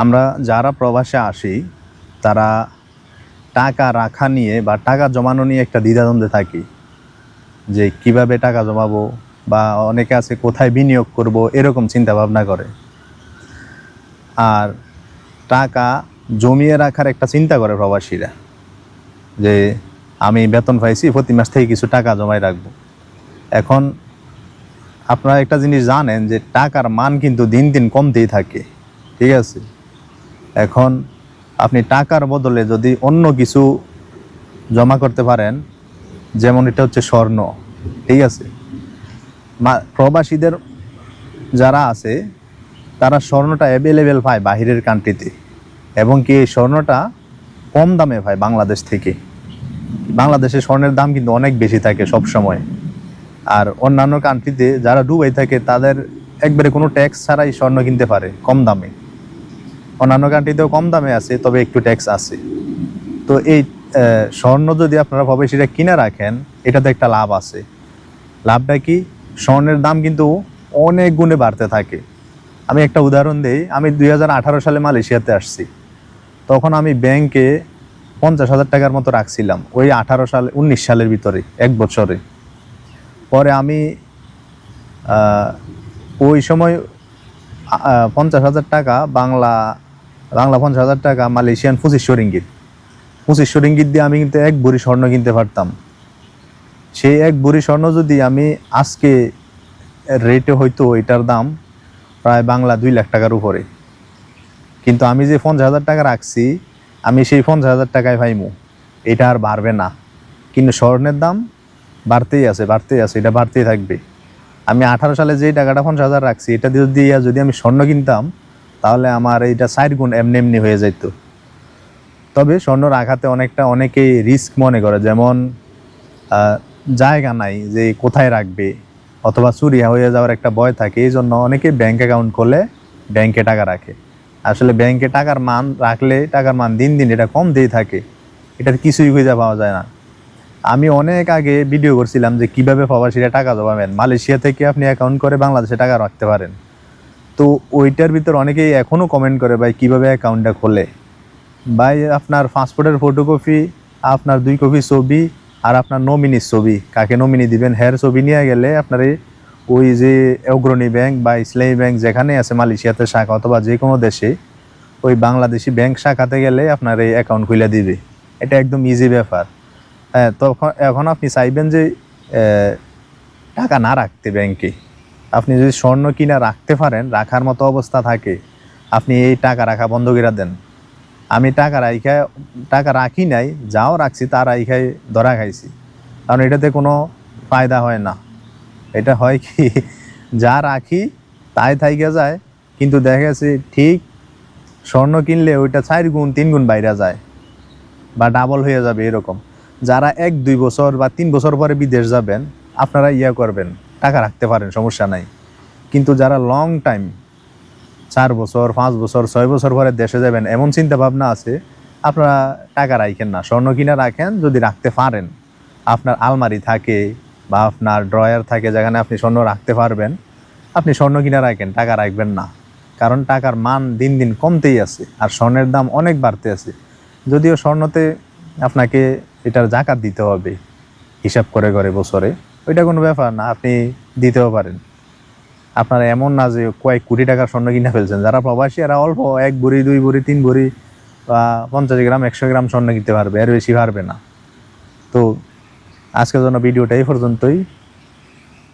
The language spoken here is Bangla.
আমরা যারা প্রবাসে আসি, তারা টাকা রাখা নিয়ে বা টাকা জমানো নিয়ে একটা দ্বিধাদ্বন্দ্বে থাকি। যে কীভাবে টাকা জমাবো বা অনেকে আছে কোথায় বিনিয়োগ করব, এরকম চিন্তা ভাবনা করে। আর টাকা জমিয়ে রাখার একটা চিন্তা করে প্রবাসীরা। যে আমি বেতন পাইছি, প্রতি মাস থেকে কিছু টাকা জমায় রাখব। এখন আপনারা একটা জিনিস জানেন যে টাকার মান কিন্তু দিন দিন কমতেই থাকে। ঠিক আছে? এখন আপনি টাকার বদলে যদি অন্য কিছু জমা করতে পারেন, যেমন এটা হচ্ছে স্বর্ণ, ঠিক আছে? প্রবাসীদের যারা আছে, তারা স্বর্ণটা অ্যাভেলেবেল পায় বাহিরের কান্ট্রিতে এবং কি এই স্বর্ণটা কম দামে পায় বাংলাদেশ থেকে। বাংলাদেশে স্বর্ণের দাম কিন্তু অনেক বেশি থাকে সব সময় আর অন্যান্য কান্ট্রিতে যারা ডুবাই থাকে, তাদের একবারে কোনো ট্যাক্স ছাড়াই স্বর্ণ কিনতে পারে কম দামে। অন্যান্য কান্ট্রিতেও কম দামে আছে, তবে একটু ট্যাক্স আছে। তো এই স্বর্ণ যদি আপনারা প্রবাসীরা কিনে রাখেন, এটাতে একটা লাভ আছে। লাভটা কি? স্বর্ণের দাম কিন্তু অনেক গুণে বাড়তে থাকে। আমি একটা উদাহরণ দিই, আমি দুই হাজার আঠারো সালে মালয়েশিয়াতে আসছি। তখন আমি ব্যাংকে পঞ্চাশ হাজার টাকার মতো রাখছিলাম, ওই আঠারো সালে, উনিশ সালের ভিতরে, এক বছরে। পরে আমি ওই সময় পঞ্চাশ হাজার টাকা বাংলা বাংলা পঞ্চাশ হাজার টাকা, মালয়েশিয়ান পঁচিশশো রিঙ্গিত। পঁচিশশো রিঙ্গিত দিয়ে আমি কিন্তু এক বুড়ি স্বর্ণ কিনতে পারতাম। সেই এক বুড়ি স্বর্ণ যদি আমি আজকে রেটে হয়তো এটার দাম প্রায় বাংলা দুই লাখ টাকার উপরে। কিন্তু আমি যে পঞ্চাশ হাজার টাকা রাখছি, আমি সেই পঞ্চাশ হাজার টাকায় পাইমু। এটা আর বাড়বে না। কিন্তু স্বর্ণের দাম বাড়তেই আছে বাড়তেই আছে, এটা বাড়তেই থাকবে। আমি আঠারো সালে যেই টাকাটা পঞ্চাশ হাজার রাখছি, এটা দিয়ে যদি আমি স্বর্ণ কিনতাম তাহলে আমার এইটা সাইড গুণ এমনি এমনি হয়ে যেত তবে স্বর্ণ আঘাতে অনেকটা অনেকেই রিস্ক মনে করে, যেমন জায়গা নাই যে কোথায় রাখবে, অথবা চুরি হয়ে যাওয়ার একটা ভয় থাকে এই জন্য অনেকে ব্যাংক অ্যাকাউন্ট করলে ব্যাংকে টাকা রাখে। আসলে ব্যাংকে টাকার মান রাখলে টাকার মান দিন দিন এটা কম দিয়ে থাকে এটার কিছুই খুঁজে পাওয়া যায় না। আমি অনেক আগে ভিডিও করছিলাম যে কীভাবে প্রবাসীরা টাকা জমাবেন, মালয়েশিয়া থেকে আপনি অ্যাকাউন্ট করে বাংলাদেশে টাকা রাখতে পারেন। তো ওইটার ভিতর অনেকেই এখনও কমেন্ট করে, ভাই, কীভাবে অ্যাকাউন্টটা খোলে? ভাই, আপনার পাসপোর্টের ফটোকপি আপনার দুই কপি ছবি আর আপনার নমিনির ছবি। কাকে নমিনি দিবেন? হের ছবি নিয়ে গেলে আপনার ওই যে অগ্রণী ব্যাংক বা ইসলামী ব্যাংক যেখানে আছে, মালয়েশিয়াতে শাখা অথবা যে কোনো দেশে, ওই বাংলাদেশি ব্যাংক শাখাতে গেলে আপনার এই অ্যাকাউন্ট খুলে দিবে। এটা একদম ইজি ব্যাপার। হ্যাঁ তখন, এখন আপনি চাইবেন যে টাকা না রাখতে ব্যাংকে আপনি যদি স্বর্ণ কিনা রাখতে পারেন, রাখার মতো অবস্থা থাকে, আপনি এই টাকা রাখা বন্ধ করে দেন। আমি টাকা রাইখা, টাকা রাখি নাই, যাও রাখছি, তা রাইখাই ধরা খাইছি। কারণ এটাতে কোনো ফায়দা হয় না। এটা হয় কি, যা রাখি তাই থাইকে যায়, কিন্তু দেখা গেছে ঠিক স্বর্ণ কিনলে ওইটা চার গুণ, তিন গুণ বাইরে যায় বা ডাবল হয়ে যাবে এরকম। যারা এক, দুই বছর বা তিন বছর পরে বিদেশ যাবেন, আপনারা ইয়া করবেন। টাকা রাখতে পারেন, সমস্যা নাই। কিন্তু যারা লং টাইম চার বছর, পাঁচ বছর, ছয় বছর পরে দেশে যাবেন, এমন চিন্তা ভাবনা আছে, আপনারা টাকা রাখেন না। স্বর্ণ কিনা রাখেন যদি রাখতে পারেন। আপনার আলমারি থাকে বা আপনার ড্রয়ার থাকে যেখানে আপনি স্বর্ণ রাখতে পারবেন, আপনি স্বর্ণ কিনা রাখেন, টাকা রাখবেন না। কারণ টাকার মান দিন দিন কমতেই আছে, আর স্বর্ণের দাম অনেক বাড়তে আছে। যদিও স্বর্ণতে আপনাকে এটার জাকাত দিতে হবে, হিসাব করে করে বছরে। ওইটা কোনো ব্যাপার না, আপনি দিতেও পারেন। আপনার এমন না যে কয়েক কোটি টাকার স্বর্ণ কিনে ফেলছেন। যারা প্রবাসী, এরা অল্প, এক ভরি, দুই ভরি, তিন ভরি বা পঞ্চাশ গ্রাম, একশো গ্রাম স্বর্ণ কিনতে পারবে, এর বেশি পারবে না। তো আজকের জন্য ভিডিওটা এই পর্যন্তই।